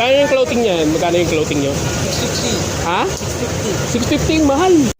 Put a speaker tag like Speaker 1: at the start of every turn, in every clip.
Speaker 1: Magkano yung clothing niyan? Magkano yung clothing nyo?
Speaker 2: 60.
Speaker 1: Ha? 650. 650, mahal.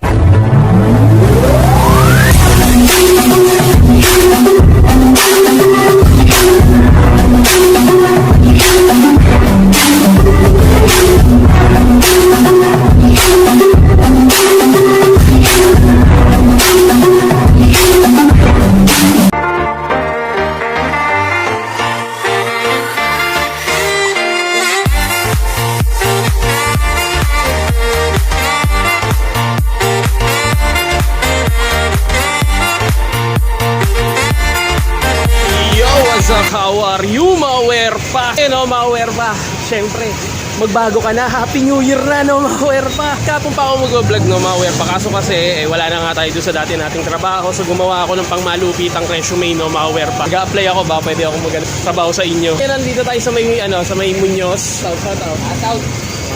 Speaker 1: Magbago ka na. Happy New Year na, no, Maware pa. Kapon pa ako mag-vlog, no, Maware pa. Kaso kasi, eh, wala na nga tayo doon sa dati nating trabaho. So, gumawa ako ng pangmalupitang resume, no, Maware pa. Nag-apply ako ba? Pwede ako mag-trabaho sa inyo. Kaya nandito tayo sa may, ano, sa may Muñoz. South, south, south.
Speaker 2: Out.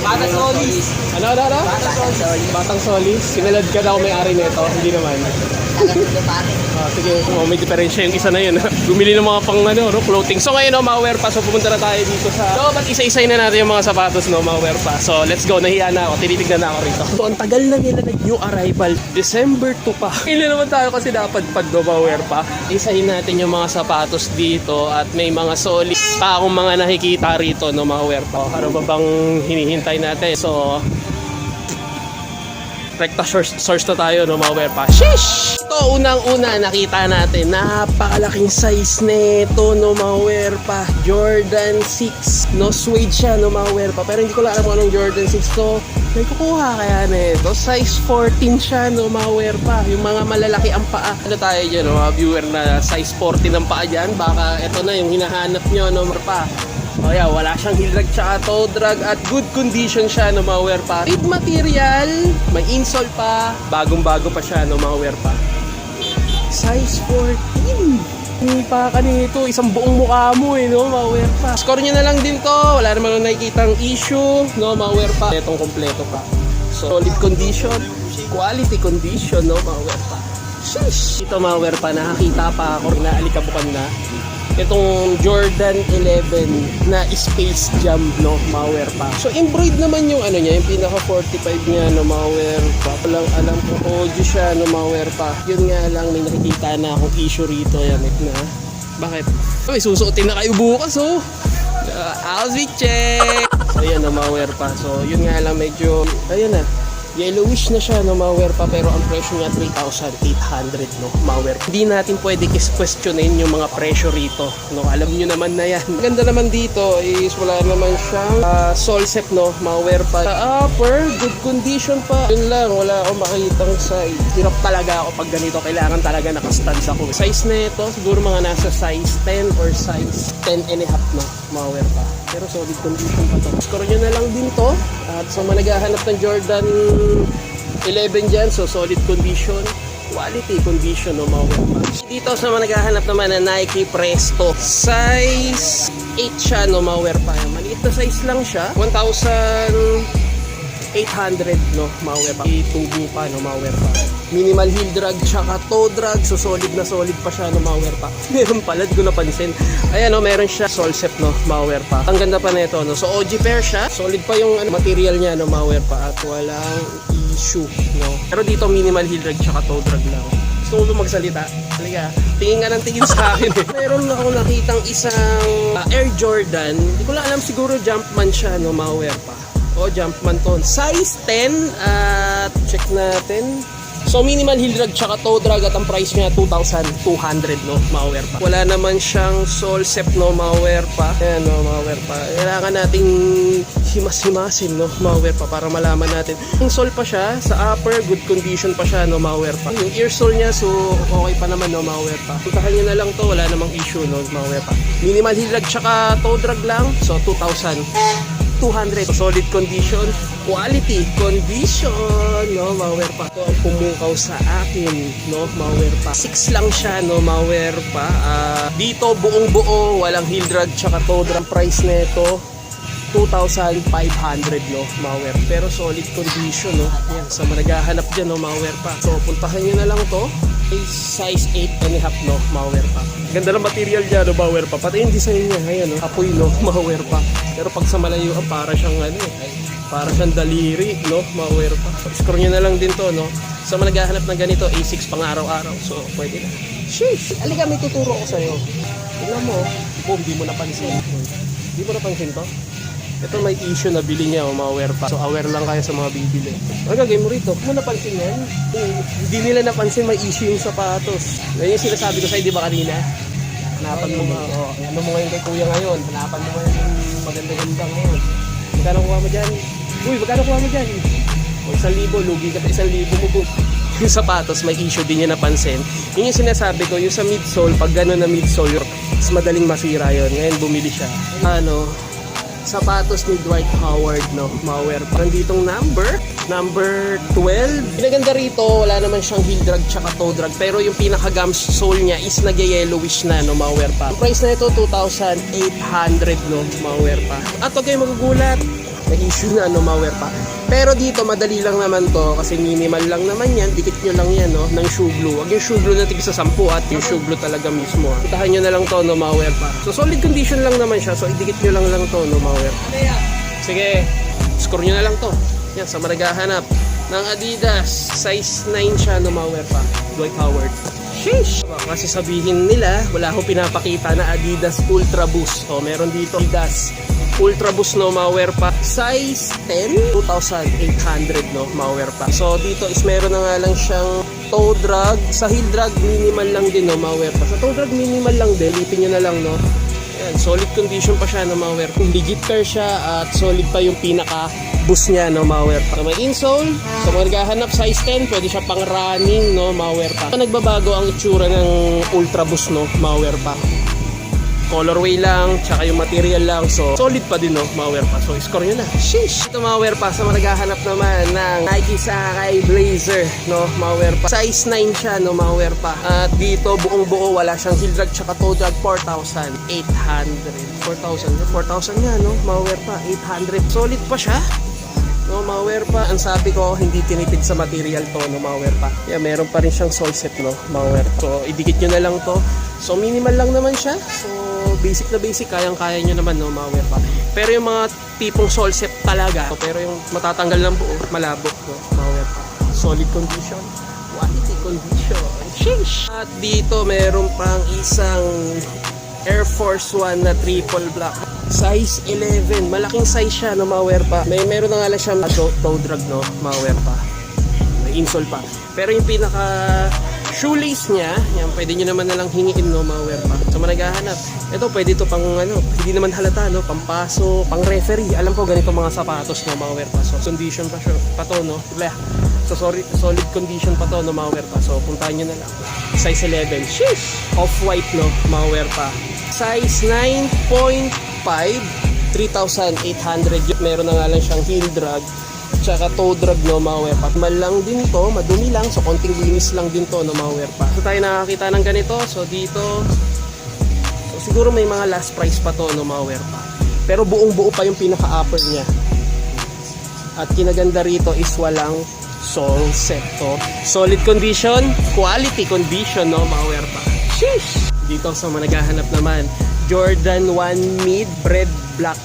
Speaker 2: Bata Solis.
Speaker 1: Ano, ano, ano?
Speaker 2: Bata Solis.
Speaker 1: Batang Solis. Sinalad ka daw may-ari nito. Hindi naman. Ah, sige, oh, may diferensya yung isa na yun. Bumili ng mga pang ano, no, clothing. So ngayon, no, ma-wear pa. So pumunta na tayo dito sa... So, ba't isa-isay na natin yung mga sapatos, no, ma-wear pa. So, let's go. Nahiya na ako. Tinitignan na ako rito. So, ang tagal na nila nag-new arrival. December 2 pa. Ilan naman tayo kasi dapat pag do ma-wear pa. Isahin natin yung mga sapatos dito at may mga solid pa akong mga nakikita rito, no, ma-wear pa. Ano ba bang hinihintay natin? So, Rekta source, source na tayo no mga wear pa. Sheesh! Ito unang-una nakita natin napakalaking size nito no mga wear pa. Jordan 6. No suede siya no mga wear pa. Pero hindi ko lang alam kung anong Jordan 6 to. May kukuha kaya nito. Size 14 siya no mga wear pa. Yung mga malalaki ang paa. Ano tayo dyan no mga viewer na size 14 ang paa dyan. Baka ito na yung hinahanap nyo no mga pa. O yeah, wala siyang heel drag tsaka toe drag at good condition siya no mga wear pa. Reed material, may insole pa, bagong-bago pa siya no mga wear pa. Size 14. Yung paka nito, isang buong mukha mo eh, no, mga wear pa. Score nyo na lang din to, wala naman nakikitang issue, no, mga wear pa. Itong kompleto pa. So, solid condition, quality condition, no, mga wear pa. Sheesh! Ito wear pa, nakakita pa ako na alikabukan na itong Jordan 11 na Space Jam no malware pa. So embroid naman yung ano niya, yung pinaka 45 niya no malware pa. Walang alam kung audio siya no malware pa. Yun nga lang may nakikita na akong issue rito yan na. Bakit? May susuotin na kayo bukas oh. Uh, outfit check! So yan no malware pa. So yun nga lang medyo ayun na. Yellowish na siya no malware pa pero ang presyo niya 3,800 no malware. Hindi natin pwede questionin yung mga presyo rito no. Alam niyo naman na yan. Ganda naman dito is wala naman siyang uh, sol set no malware pa. Sa upper good condition pa. Yun lang wala akong makitang size. Hirap talaga ako pag ganito kailangan talaga nakastands ako. Size na ito siguro mga nasa size 10 or size 10 and a half no malware pa. Pero solid condition pa to. Score nyo na lang din to. At sa mga naghahanap ng Jordan 11 dyan, so solid condition. Quality condition no mga weapons. Dito sa mga naman ng Nike Presto. Size 8 siya no mga weapons. Maliit na size lang siya. 1,800 no mga weapons. Itubo pa no mga weapons. Minimal heel drag tsaka toe drag. So solid na solid pa siya no mga weapons. Meron pala, ko napansin. Ayan no, meron siya solsep no mga weapons. Ang ganda pa nito no. So OG pair siya. Solid pa yung ano, material niya no mga weapons. At walang issue, no? Pero dito minimal heel drag tsaka toe drag lang. Gusto ba magsalita? Halika, tingin nga ng tingin sa akin eh. Meron ako nakitang isang uh, Air Jordan. Hindi ko lang alam siguro Jumpman siya, no? Mauwear pa. O, Jumpman to. Size 10 at check natin. So minimal heel drag tsaka toe drag at ang price niya 2,200 no, malware pa. Wala naman siyang sole sep no, malware pa. Ayan no, malware pa. Kailangan nating himas-himasin no, malware pa para malaman natin. Yung sole pa siya, sa upper good condition pa siya no, malware pa. Yung ear sole niya so okay pa naman no, malware pa. Puntahan niyo na lang to, wala namang issue no, malware pa. Minimal heel drag tsaka toe drag lang, so 2,000. 200 solid condition. Quality condition no malware pa ito ang pumukaw sa akin no malware pa. 6 lang siya no malware pa. Ah, dito buong buo walang heel drag tsaka toe drag price nito 2,500 no malware pero solid condition no yan sa mga naghahanap dyan no malware pa so puntahan nyo na lang to Size 8 and a half, no? Malware pa. Ganda ng material niya, no? Malware pa. Pati yung design niya, ayan, no? Apoy, no? Malware pa. Pero pag sa malayo, para siyang ano eh. Para siyang daliri, no? Malware pa. Score nyo na lang din to, no? Sa mga naghahanap ng ganito, A6 pang araw-araw. So, pwede na. Sheesh! Alika, may tuturo ko sa'yo. Tingnan mo. Boom, di mo napansin. Di mo napansin to? Ito may issue na bili niya o ma-aware pa. So aware lang kayo sa mga bibili. Ang gagawin mo rito, kung mo napansin yan, kung hindi nila napansin may issue yung sapatos. Yan yung sinasabi ko sa'yo, di ba kanina? Hanapan mo nga, oh, ano mo ngayon kay kuya ngayon? Hanapan mo ngayon yung maganda-ganda ngayon. Magkano kuha mo dyan? Uy, magkano kuha mo dyan? O isang libo, lugi ka isang libo mo po. Yung sapatos, may issue din niya napansin. Yun yung sinasabi ko, yung sa midsole, pag gano'n na midsole, mas madaling masira yon Ngayon bumili siya. Ano, sapatos ni Dwight Howard, no? Maware. Parang ditong number, number 12. Pinaganda rito, wala naman siyang heel drag tsaka toe drag. Pero yung pinaka-gum sole niya is nag-yellowish na, no? Maware pa. Ang price na ito, 2,800, no? Maware pa. At huwag kayong magugulat. May issue na, no? Maware pa. Pero dito, madali lang naman to kasi minimal lang naman yan. Dikit nyo lang yan, no? Ng shoe glue. Huwag yung shoe glue na tigisa 10 at yung shoe glue talaga mismo. ah. Itahan nyo na lang to, no? Maware pa. So, solid condition lang naman siya. So, idikit nyo lang lang to, no? Maware pa. Sige, score nyo na lang to. Yan, sa maragahanap ng Adidas. Size 9 siya, no malware pa. Dwight Howard. Sheesh! Kasi sabihin nila, wala akong pinapakita na Adidas Ultra Boost. O, meron dito Adidas Ultra Boost no malware pa. Size 10, 2,800 no malware pa. So, dito is meron na nga lang siyang toe drag. Sa heel drag, minimal lang din no malware pa. Sa toe drag, minimal lang din. Lipin nyo na lang no. Ayan, solid condition pa siya no maware. Kung legit car siya at solid pa yung pinaka boost niya no maware pa. So, may insole, sa mga naghahanap size 10, pwede siya pang running no maware pa. Nagbabago ang itsura ng Ultra Boost no maware pa. Colorway lang, tsaka yung material lang. So, solid pa din, no? Maware pa. So, score nyo na. Sheesh! Ito, maware pa. Sa mga naghahanap naman ng Nike Sakai Blazer, no? Maware pa. Size 9 siya, no? Maware pa. At dito, buong buo, wala siyang heel drag tsaka toe drag. 4,800. 4,000. 4,000 nga, no? Maware pa. 800. Solid pa siya. No, malware pa. Ang sabi ko, hindi tinipid sa material to, no, malware pa. Yeah, meron pa rin siyang soul set, no, malware. So, idikit nyo na lang to. So, minimal lang naman siya. So, basic na basic, kayang-kaya nyo naman, no, malware pa. Pero yung mga tipong soul set talaga, pero yung matatanggal ng buo, malabo, no, malware pa. Solid condition, quality condition. Sheesh! At dito, meron pang isang Air Force One na triple black. Size 11. Malaking size siya, no, maware pa. May meron na nga lang siyang toe, drag, no, maware pa. May insole pa. Pero yung pinaka shoelace niya, yan, pwede nyo naman nalang hingiin, no, maware pa. So, managahanap. Ito, pwede to pang, ano, hindi naman halata, no, pampaso, pang referee. Alam ko, ganito mga sapatos, no, maware pa. So, condition pa, pa to, no. Diba? So, sorry, solid condition pa to, no, maware pa. So, puntahan nyo na lang. Size 11. Sheesh! Off-white, no, maware pa. Size 9.5, 3,800. Yun, Meron na nga lang siyang heel drag. Tsaka toe drag, no, maware pa. Mal lang din to, madumi lang. So, konting linis lang din to, no, maware pa. So, tayo nakakita ng ganito. So, dito, so, siguro may mga last price pa to, no, maware pa. Pero buong buo pa yung pinaka-upper niya. At kinaganda rito is walang sole set to. Solid condition, quality condition, no, maware pa. Sheesh! Dito sa mga naghahanap naman, Jordan 1 mid bread black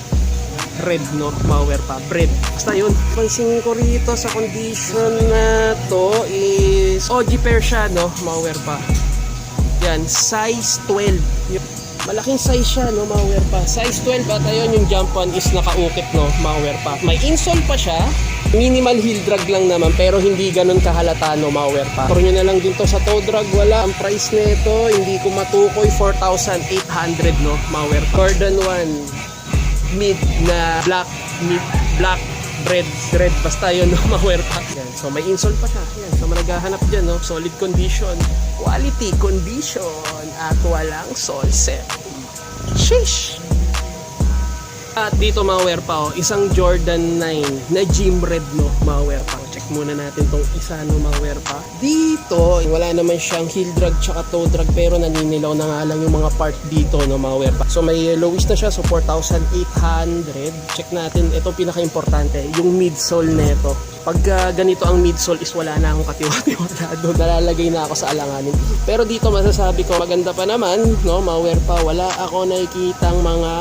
Speaker 1: red no maware pa. Bread basta yun. Pansin ko rito sa condition na to is OG pair siya no? Maware pa. Yan size 12 Yung- malaking size siya no? Maware pa. Size 12 at ayun yung jump on is nakaukit no? Maware pa. May insole pa siya. Minimal heel drag lang naman pero hindi ganun kahalata no? Maware pa. Puro nyo na lang din to sa toe drag. Wala. Ang price nito hindi ko matukoy 4,800 no? Maware pa. Jordan 1 mid na black mid black red red basta yun no maware pa. Yan. so may insole pa siya. Yan so managahanap dyan no? Solid condition. Quality condition. At walang sol set. Sheesh! At dito mga wear pa, oh, isang Jordan 9 na gym red no, mga wear pa. Muna natin tong isa wear pa. Dito, wala naman siyang heel drag tsaka toe drag pero naninilaw na nga lang yung mga part dito no, mga pa. So may yellowish na siya, so 4,800. Check natin, ito pinaka-importante, yung midsole nito. Pag ah, ganito ang midsole is wala na akong katiwa-tiwala. Nalalagay na ako sa alanganin. Pero dito masasabi ko, maganda pa naman, no, mga wear pa. Wala ako nakikitang mga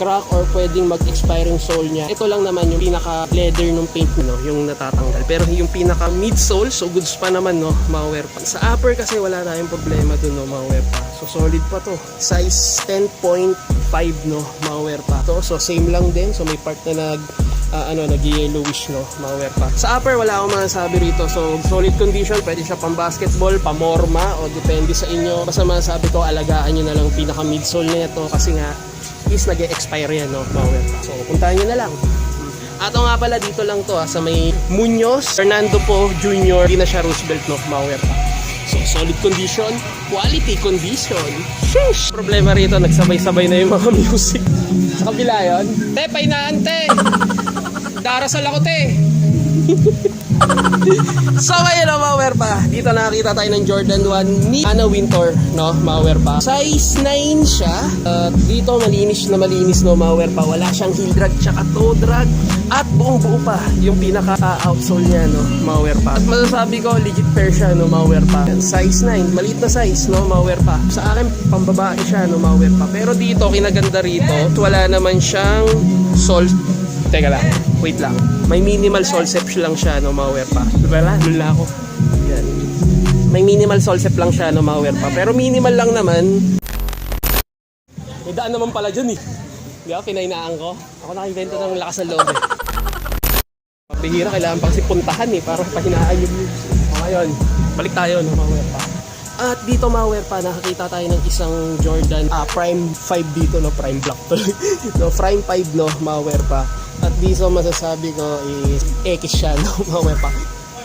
Speaker 1: crack or pwedeng mag-expiring sole niya. Ito lang naman yung pinaka leather ng paint no, yung natatanggal. Pero yung pinaka midsole, so goods pa naman no, mga pa. Sa upper kasi wala tayong problema dun no, mga pa. So solid pa to. Size 10.5 no, mga pa. To, so same lang din. So may part na nag ah, ano, nag-yellowish no, mga pa. Sa upper wala akong masasabi rito. So solid condition, pwede siya pang basketball, pamorma o depende sa inyo. Basta masasabi ko, alagaan nyo na lang pinaka midsole nito kasi nga is nag expire yan, no? Power. So, puntahan nyo na lang. Ato nga pala dito lang to ha, sa may Muñoz, Fernando po Jr. Hindi na siya Roosevelt no, Mauer pa. So, solid condition, quality condition. Sheesh! Problema rito, nagsabay-sabay na yung mga music. Sa kabila yun. Te, painaan te! Darasal ako te! So ngayon na Mauer pa, dito nakakita tayo ng Jordan 1 ni Anna Winter, no, Mauer pa. Size 9 siya. At dito malinis na malinis no, Mauer pa. Wala siyang heel drag tsaka toe drag. At buong buo pa yung pinaka uh, outsole niya, no, Mauer pa. At masasabi ko, legit pair siya, no, Mauer pa. Size 9, maliit na size, no, Mauer pa. Sa akin, pambabae siya, no, Mauer pa. Pero dito, kinaganda rito, wala naman siyang sole Teka lang, wait lang. May minimal solsep lang siya, no, mga pa. Wala, lula ako. Yan. May minimal solsep lang siya, no, mga pa. Pero minimal lang naman. May daan naman pala dyan, eh. Di ba, kinainaan ko. Ako nakivento ng lakas ng loob, eh. Bihira, kailangan pang sipuntahan, eh, para pahinaan yung music. O, ngayon, balik tayo, no, mga pa. At dito mga pa, nakakita tayo ng isang Jordan ah, Prime 5 dito, no? Prime Black to. no, Prime 5, no, mga pa. At dito masasabi ko is X siya, no, mga pa.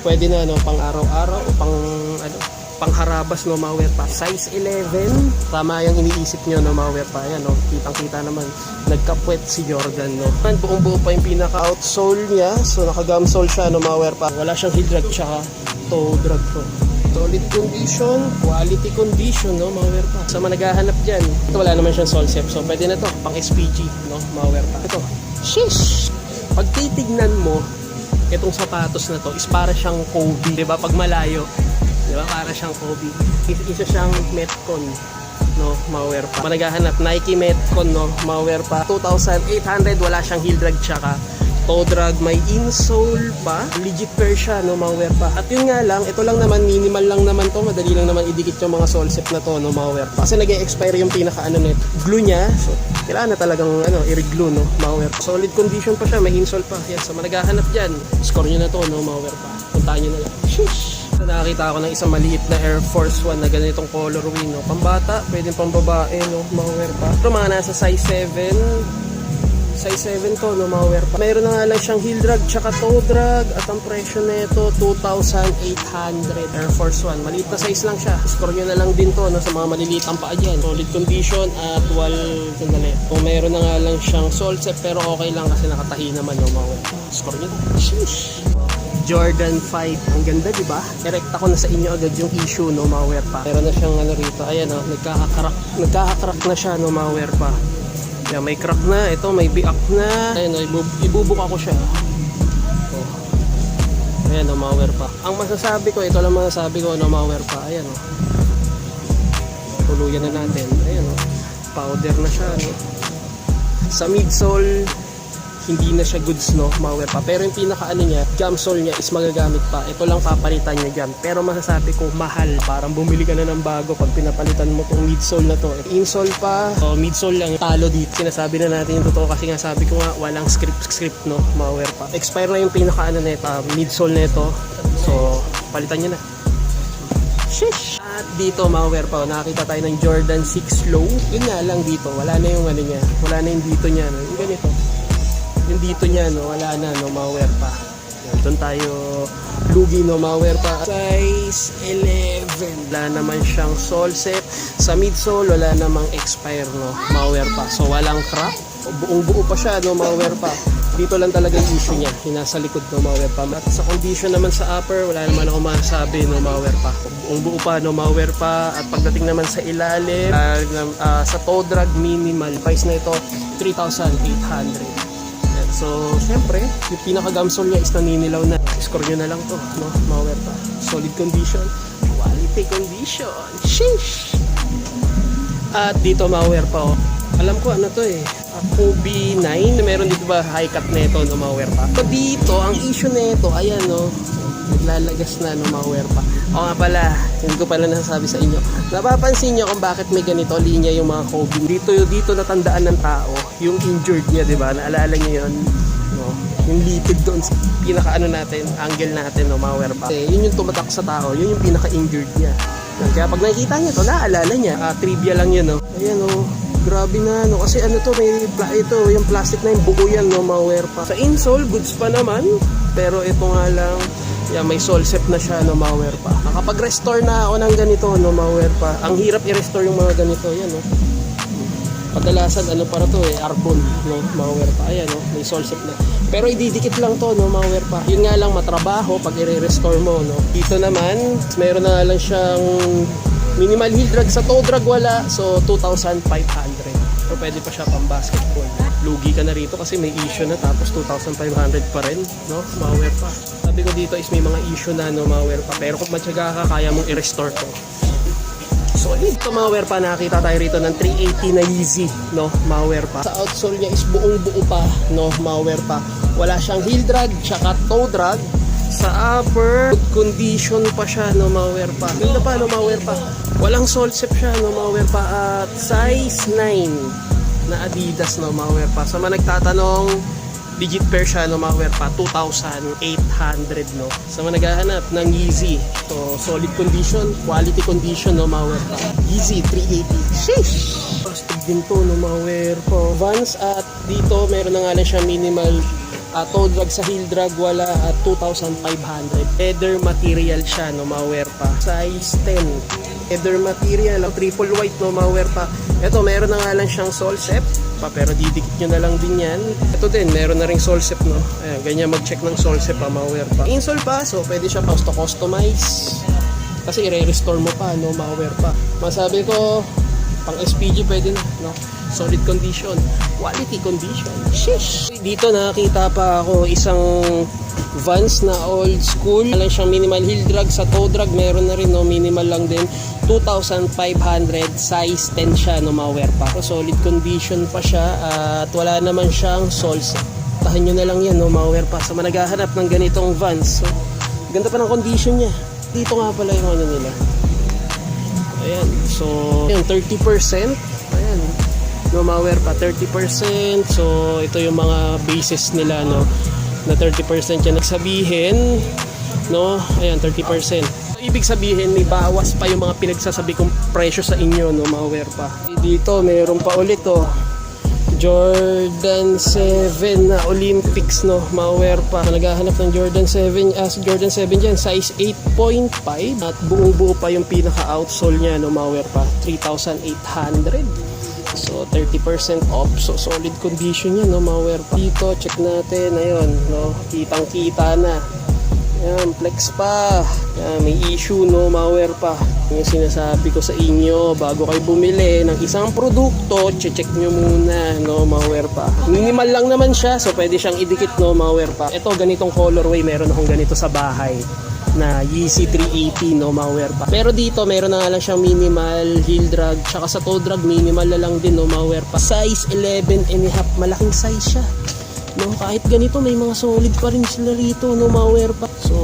Speaker 1: Pwede na, no, pang araw-araw o pang, ano, pangharabas, no, mga pa. Size 11, tama yung iniisip nyo, no, mga pa. Ayan, no, kitang-kita naman. Nagkapwet si Jordan, no. Buong-buo pa yung pinaka-outsole niya. So, naka-gum sole siya, no, mga pa. Wala siyang heel drag, tsaka toe drag to solid condition, quality condition, no, mga pa. Sa mga naghahanap dyan, ito wala naman siyang solsep. So, pwede na to, pang SPG, no, mga pa. Ito, shish! Pag titignan mo, itong sapatos na to is para siyang Kobe, di ba? Pag malayo, di ba? Para siyang Kobe. Is isa siyang Metcon, no, malware pa. Managahanap Nike Metcon, no, malware pa. 2,800, wala siyang heel drag tsaka toe drag, may insole pa. Legit pair siya, no, malware pa. At yun nga lang, ito lang naman, minimal lang naman to. Madali lang naman idikit yung mga sole set na to, no, malware pa. Kasi nag expire yung pinaka, ano, net, glue niya. So, kailangan na talagang, ano, i-reglue, no, malware pa. Solid condition pa siya, may insole pa. Yan, sa mga naghahanap dyan, score nyo na to, no, malware pa. Puntahan nyo na lang. Sheesh! So, nakakita ako ng isang maliit na Air Force 1 na ganitong colorway, no. Pambata, pwedeng pambabae, no, malware pa. Ito mga nasa size 7, size 7 to no mga wear pa meron na nga lang siyang heel drag tsaka toe drag at ang presyo nito 2,800 Air Force 1 maliit na size lang siya score nyo na lang din to no, sa mga maliliit ang paa dyan solid condition at wall sandali kung meron na nga lang siyang sole set pero okay lang kasi nakatahi naman no mga wear score nyo na Sheesh. Jordan 5. Ang ganda, di ba? Direkta ko na sa inyo agad yung issue, no, mga wear pa. Meron na siyang ano rito. Ayan, no, nagkakakrak, nagkakakrak na siya, no, mga wear pa. Yan, may crack na. Ito, may biak na. Ayan, ibub ibubuka ko siya. Oh. Ayan, mga wear pa. Ang masasabi ko, ito lang masasabi ko, no, mga wear pa. Ayan, no. Tuluyan na natin. Ayan, no. Powder na siya, no. Sa midsole, hindi na siya goods no, malware pa. Pero yung pinaka ano niya, gum sole niya is magagamit pa. Ito lang papalitan niya dyan. Pero masasabi ko mahal. Parang bumili ka na ng bago pag pinapalitan mo tong midsole na to. Insole pa, so midsole lang talo dito. Sinasabi na natin yung totoo kasi nga sabi ko nga walang script script no, malware pa. Expire na yung pinaka ano nito, midsole nito. So palitan niya na. Shish! At dito, malware pa, nakakita tayo ng Jordan 6 Low. Yun nga lang dito, wala na yung ano niya, wala na yung dito niya, no? yung ganito. Dito niya, no, wala na, no, malware pa. Yan, Doon tayo lugi no maware pa. Size 11. Wala naman siyang sole set. Sa midsole, wala namang expire no maware pa. So walang crack. Buong buo pa siya no maware pa. Dito lang talaga yung issue niya. Yung nasa likod no maware pa. At sa condition naman sa upper, wala naman ako masabi no maware pa. Buong buo pa no maware pa. At pagdating naman sa ilalim, ah, ah, sa toe drag minimal. Price na ito, 3,800. So, syempre, yung pinaka-gamsol niya is naninilaw na. Score nyo na lang to, no? Maware pa. Solid condition, quality condition. Sheesh! At dito maware pa, oh. Alam ko ano to eh. Ako B9. Meron dito ba high cut nito no maware pa? So dito, ang issue nito, ayan no. Naglalagas na no maware pa. O nga pala, hindi ko pala nasasabi sa inyo. Napapansin nyo kung bakit may ganito linya yung mga Kobe. Dito, dito natandaan ng tao, yung injured niya, di ba? Naalala niyo yun? No? Yung litid doon sa pinaka ano natin, angle natin, no, maware pa. Eh, yun yung tumatak sa tao, yun yung pinaka injured niya. Kaya pag nakikita niya to, naalala niya. Ah, trivia lang yun, no? Ayan, oh. Grabe na, no? Kasi ano to, may ito, yung plastic na yung buo yan, no? Maware pa. Sa insole, goods pa naman. Pero ito nga lang, yan, may solsep na siya, no? Maware pa. Nakapag-restore na ako ng ganito, no? Maware pa. Ang hirap i-restore yung mga ganito, yan, no? Kadalasan, ano para to eh, arbon, no? Maware pa. Ayan, no? May solsep na. Pero ididikit lang to, no? Maware pa. Yun nga lang, matrabaho pag i-restore mo, no? Dito naman, meron na lang siyang minimal heel drag sa toe drag wala. So, 2,500. So, pwede pa siya pang basketball. Lugi ka na rito kasi may issue na tapos 2,500 pa rin, no? Maware pa. Sabi ko dito is may mga issue na, no? Maware pa. Pero kung matyaga ka, kaya mong i-restore to. So, dito malware pa, nakakita tayo rito ng 380 na Yeezy, no, malware pa. Sa outsole niya is buong buo pa, no, malware pa. Wala siyang heel drag, tsaka toe drag. Sa upper, condition pa siya, no, malware pa. Ganda pa, no, malware pa. Walang sole step siya, no, malware pa. At size 9 na Adidas, no, malware pa. Sa mga nagtatanong, digit pair siya no malware pa 2,800 no. Sa mga naghahanap ng Yeezy so solid condition quality condition no malware pa. Yeezy 380 sheesh! Plastic din to no malware pa. Vans at dito meron na nga lang siya minimal uh, toe drag. Sa heel drag wala at 2,500 leather material siya no malware pa. Size 10 leather material triple white no malware pa. Ito meron na nga lang siyang sole set pa pero didikit nyo na lang din yan. Ito din meron na ring solsep no. Ayan, ganyan mag check ng solsep pa malware pa. Insole pa so pwede siya pa to customize kasi i-restore mo pa no malware pa. Masabi ko pang SPG pwede na no. Solid condition. Quality condition. Shish dito nakakita pa ako isang Vans na old school. Lang siyang minimal heel drag. Sa toe drag meron na rin no. Minimal lang din 2,500 size 10 siya no maware pa so, solid condition pa siya at wala naman siyang soles tahan nyo na lang yan no maware pa sa so, managahanap ng ganitong Vans. So, ganda pa ng condition niya. Dito nga pala yung ano nila. Ayan so ayan 30% ayan no maware pa 30% so ito yung mga bases nila no na 30% yan. Nagsabihin no? Ayan 30% so, ibig sabihin may bawas pa yung mga pinagsasabi kong presyo sa inyo no? Maware pa. Dito meron pa ulit oh. Jordan 7 na Olympics no? Maware pa. Naghahanap ng Jordan 7 as Jordan 7 dyan size 8.5 at buong buo pa yung pinaka outsole niya no? Maware pa. 3,800 So 30% off. So solid condition yan no, maware pa. Dito check natin. Ayun, no. Kitang-kita na. Yan, flex pa. Yan, may issue no, malware pa. Yung sinasabi ko sa inyo, bago kayo bumili ng isang produkto, check nyo muna, no, malware pa. Minimal lang naman siya, so pwede siyang idikit, no, malware pa. Ito, ganitong colorway, meron akong ganito sa bahay na Yeezy 380 no malware pa. Pero dito meron na lang siyang minimal heel drag tsaka sa toe drag minimal na lang din no malware pa. Size 11 and a half malaking size siya. No, kahit ganito may mga solid pa rin sila rito no malware pa. So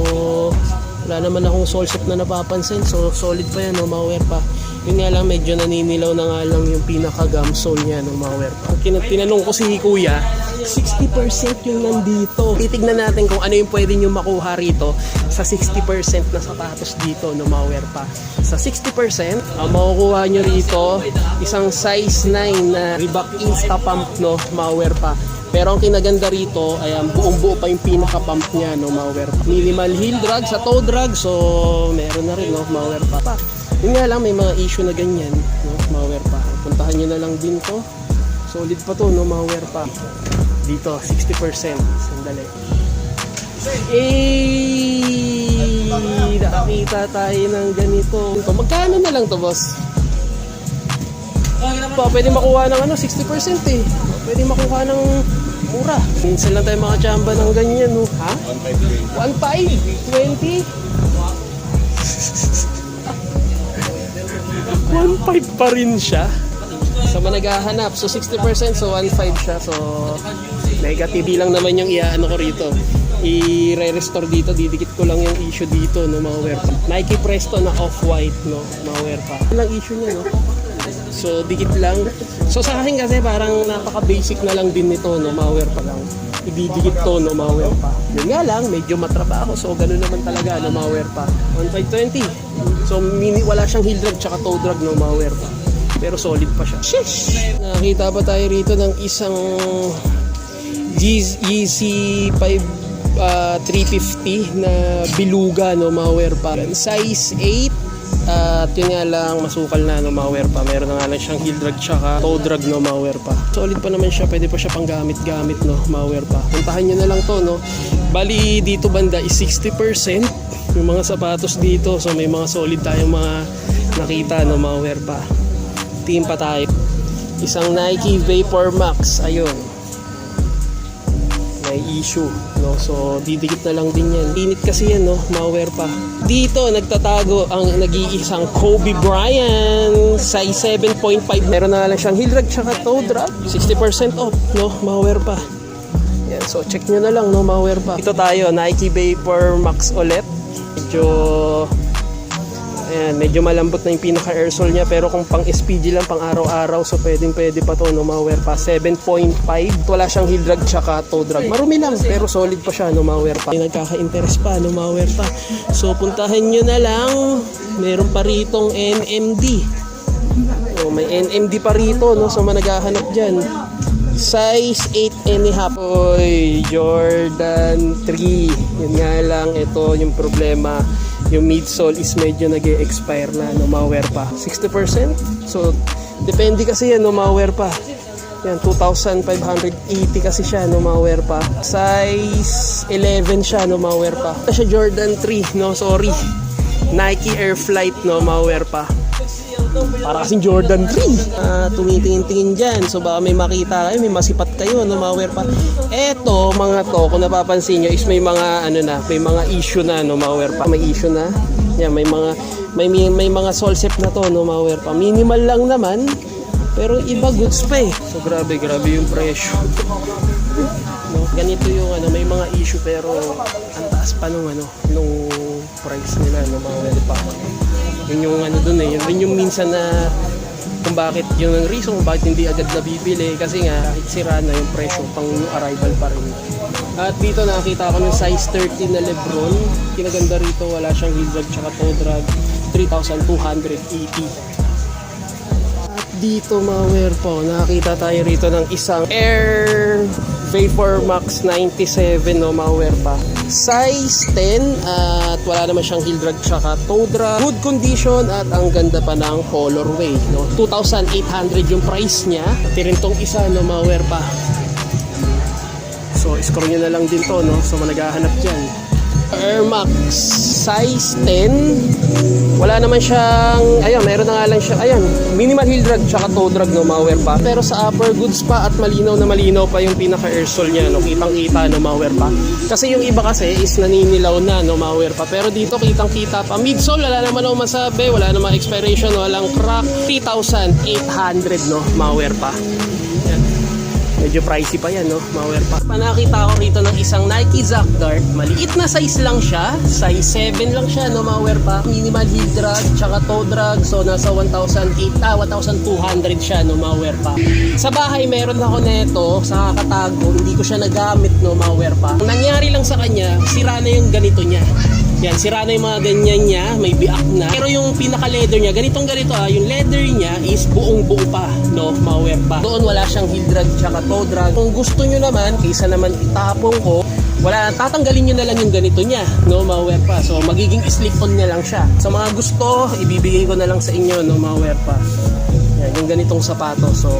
Speaker 1: wala naman akong sole set na napapansin so solid pa yan no malware pa. Yun nga lang medyo naninilaw na nga lang yung pinaka gum sole niya no malware pa. Kin- tinanong ko si kuya 60% yung nandito. Titignan natin kung ano yung pwede nyo makuha rito sa 60% na sapatos dito no mga pa. Sa 60%, ang makukuha nyo rito, isang size 9 na Reebok Insta Pump no mga pa. Pero ang kinaganda rito ay buong buo pa yung pinaka-pump niya, no, Mauer pa. Minimal heel drag sa toe drag, so meron na rin, no, Mauer pa. pa. Yun nga lang, may mga issue na ganyan, no, Mauer pa. Puntahan nyo na lang din to. Solid pa to, no, Mauer pa. Dito, 60%. Sandali. Eh, nakakita tayo ng ganito. Ito, magkano na lang to, boss? Pa, pwede makuha ng ano, 60% eh. Pwede makuha ng mura. Minsan lang tayo makachamba ng ganyan, no? Ha? 1.5? 20? 1.5 pa rin siya. Sa mga naghahanap. So 60% so 1.5 siya. So negative lang naman yung iaano ko rito. I-re-restore dito, didikit ko lang yung issue dito no mga wear pa. Nike Presto na off-white no mga wear pa. Ilang issue niya no? So dikit lang. So sa akin kasi parang napaka-basic na lang din nito no mga wear pa lang. Ididikit to no mga wear pa. Yun nga lang, medyo matrabaho. So ganun naman talaga no mga wear pa. 1.520. So mini, wala siyang heel drag tsaka toe drag no mga wear pa. Pero solid pa siya. Sheesh! Nakakita pa tayo rito ng isang Yeezy 5 uh, 350 na biluga no mga pa. Size 8 at yun nga lang masukal na no mga pa. Meron na nga lang siyang heel drag tsaka toe drag no mga pa. Solid pa naman siya, pwede pa siya pang gamit-gamit no mga pa. Puntahan niyo na lang to no. Bali dito banda is 60% yung mga sapatos dito. So may mga solid tayong mga nakita no mga pa. Team pa tayo. Isang Nike Vapor Max. Ayun. May issue no? So didikit na lang din yan. Init kasi yan no? Malware pa. Dito nagtatago ang nag-iisang Kobe Bryant. Size 7.5 meron na lang siyang heel drag tsaka toe drag 60% off no? Malware pa. Yan so check nyo na lang no? Malware pa. Ito tayo Nike Vapor Max ulit. Medyo Ayan, medyo malambot na yung pinaka airsole niya pero kung pang SPG lang pang araw-araw so pwedeng pwede pa to no malware pa. 7.5 wala siyang heel drag tsaka toe drag marumi lang pero solid pa siya no malware pa. Nagkaka-interest pa no malware pa. So puntahan nyo na lang. Meron pa ritong NMD oh, may NMD pa rito no? So managhahanap dyan. Size 8 and a half. Oy, Jordan 3 yun nga lang ito yung problema yung midsole is medyo nag expire na no malware pa. 60% so depende kasi yan no malware pa. Yan 2,580 kasi siya no malware pa. Size 11 siya no malware pa. Ito siya Jordan 3 no sorry. Nike Air Flight no malware pa para kasing Jordan 3 uh, tumitingin-tingin dyan. So baka may makita kayo may masipat kayo no? Malware pa. Eto mga to kung napapansin nyo is may mga ano na may mga issue na no? Malware pa. May issue na. Yan may mga may, may, may mga solsep na to no? Malware pa. Minimal lang naman pero iba goods pa eh. So grabe grabe yung presyo. No ganito yung ano may mga issue pero ang taas pa nung ano nung price nila no? Malware pa yun yung ano dun eh yun rin yung minsan na kung bakit yung reason kung bakit hindi agad nabibili. Kasi nga sira na yung presyo pang arrival pa rin. At dito nakakita ko ng size 30 na Lebron. Kinaganda rito wala siyang heel drag tsaka toe drag. 3,280 at dito mga wear po nakakita tayo rito ng isang Air Vapor Max 97 no mga wear pa size 10 at wala naman siyang heel drag tsaka toe drag. Good condition at ang ganda pa ng colorway no? 2,800 yung price niya. At rin tong isa no mga wear pa. So scroll nyo na lang din to no? So managahanap dyan. Air Max size 10 wala naman siyang ayun meron na nga lang siya ayun minimal heel drag tsaka toe drag no malware pa. Pero sa upper goods pa at malinaw na malinaw pa yung pinaka airsole niya no kitang kita no malware pa. Kasi yung iba kasi is naninilaw na no malware pa. Pero dito kitang kita pa. Midsole wala naman ako masabi wala namang expiration walang crack. 3,800 no malware pa medyo pricey pa yan, no? Maware pa. Panakita ko rito ng isang Nike Zac Dart. Maliit na size lang siya. Size 7 lang siya, no? Maware pa. Minimal heel drag, tsaka toe drag. So, nasa 1,008, ah, 1,200 siya, no? Maware pa. Sa bahay, meron ako neto sa katago. Hindi ko siya nagamit, no? Maware pa. Ang nangyari lang sa kanya, sira na yung ganito niya. Yan, sira na yung mga ganyan niya, may biak na. Pero yung pinaka-leather niya, ganitong ganito ah, yung leather niya is buong buo pa, no, maware pa. Doon wala siyang heel drag tsaka toe drag. Kung gusto nyo naman, kaysa naman itapong ko, wala, tatanggalin nyo na lang yung ganito niya, no, maware pa. So, magiging slip-on niya lang siya. Sa mga gusto, ibibigay ko na lang sa inyo, no, maware pa. Yan, yung ganitong sapato. So,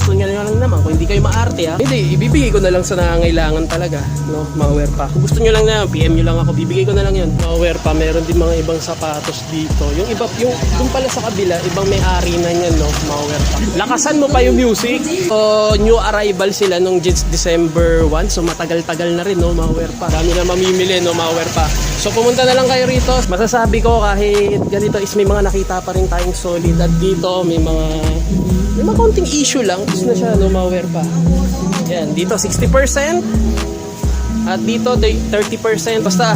Speaker 1: gusto niyo na lang naman, kung hindi kayo maarte ha, hindi, ibibigay ko na lang sa nangangailangan talaga, no, maware pa. Kung gusto niyo lang na, PM niyo lang ako, bibigay ko na lang yun. Maware pa, meron din mga ibang sapatos dito. Yung iba, yung, yung pala sa kabila, ibang may-ari na niyan, no, maware pa. Lakasan mo pa yung music. So, new arrival sila nung December 1, so matagal-tagal na rin, no, maware pa. Dami na mamimili, no, maware pa. So, pumunta na lang kayo rito. Masasabi ko kahit ganito is may mga nakita pa rin tayong solid at dito may mga may mga konting issue lang. Tapos na siya, no, maware pa. Yan, dito 60%. At dito de- 30%. Basta,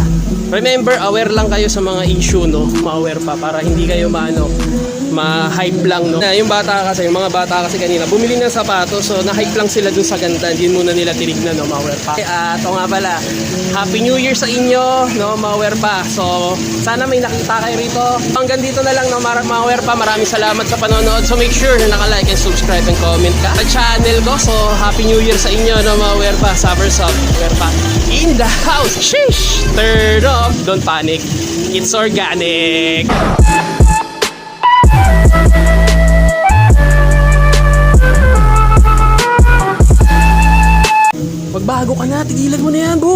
Speaker 1: remember, aware lang kayo sa mga issue, no? Ma-aware pa para hindi kayo maano, ma-hype lang, no? Na, yung bata kasi, yung mga bata kasi kanina, bumili ng sapatos, so na-hype lang sila dun sa ganda. Hindi muna nila tinignan, no? Ma-aware pa. At o nga pala, Happy New Year sa inyo, no? Ma-aware pa. So, sana may nakita kayo rito. Hanggang dito na lang, no? Ma-aware pa. Maraming salamat sa panonood. So, make sure na naka-like and subscribe and comment ka sa channel ko. So, Happy New Year sa inyo, no? Ma-aware pa. Summer Soft, aware pa. In the house. Sheesh! Turn off. Don't panic. It's organic. Magbago ka na, tigilan mo na yan, boy!